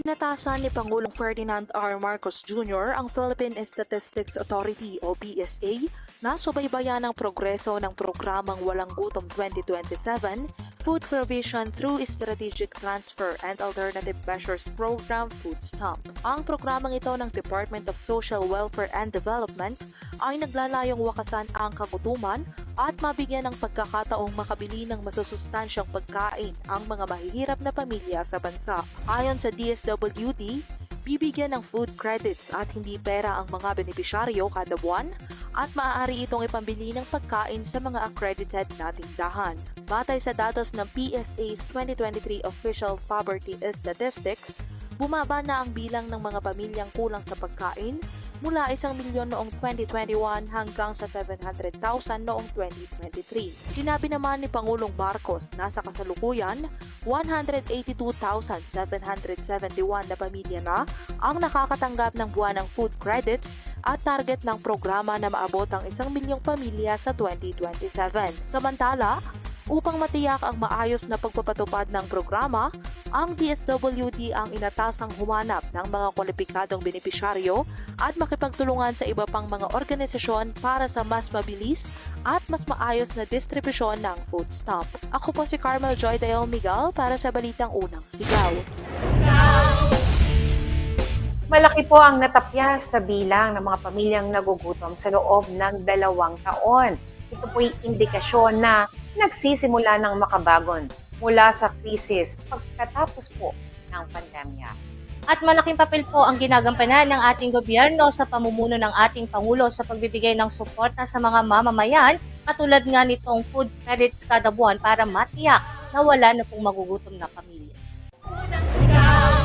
Inatasan ni Pangulong Ferdinand R. Marcos Jr. ang Philippine Statistics Authority o PSA na subaybayan ang progreso ng programang Walang Gutom 2027, Food Provision through Strategic Transfer and Alternative Measures Program Food Stamp. Ang programang ito ng Department of Social Welfare and Development ay naglalayong wakasan ang kagutuman at mabigyan ng pagkakataong makabili ng masusustansyang pagkain ang mga mahihirap na pamilya sa bansa. Ayon sa DSWD, bibigyan ng food credits at hindi pera ang mga benepisyaryo kada buwan at maaari itong ipambili ng pagkain sa mga accredited na tindahan. Batay sa datos ng PSA's 2023 Official Poverty Statistics, bumaba na ang bilang ng mga pamilyang kulang sa pagkain mula 1 milyon noong 2021 hanggang sa 700,000 noong 2023. Sinabi naman ni Pangulong Marcos na sa kasalukuyan, 182,771 na pamilya na ang nakakatanggap ng buwan ng food credits at target ng programa na maabot ang 1 milyong pamilya sa 2027. Samantala, upang matiyak ang maayos na pagpapatupad ng programa, ang DSWD ang inatasang humanap ng mga kwalipikadong benepisyaryo at makipagtulungan sa iba pang mga organisasyon para sa mas mabilis at mas maayos na distribusyon ng food stamp. Ako po si Carmel Joy Dale Miguel para sa Balitang Unang Sigaw. Malaki po ang natapyas sa bilang ng mga pamilyang nagugutom sa loob ng dalawang taon. Ito po'y indikasyon na nagsisimula ng makabagon mula sa krisis pagkatapos po ng pandemya. At malaking papel po ang ginagampanan ng ating gobyerno sa pamumuno ng ating Pangulo sa pagbibigay ng suporta sa mga mamamayan katulad nga nitong food credits kada buwan para matiyak na wala na pong magugutom na pamilya.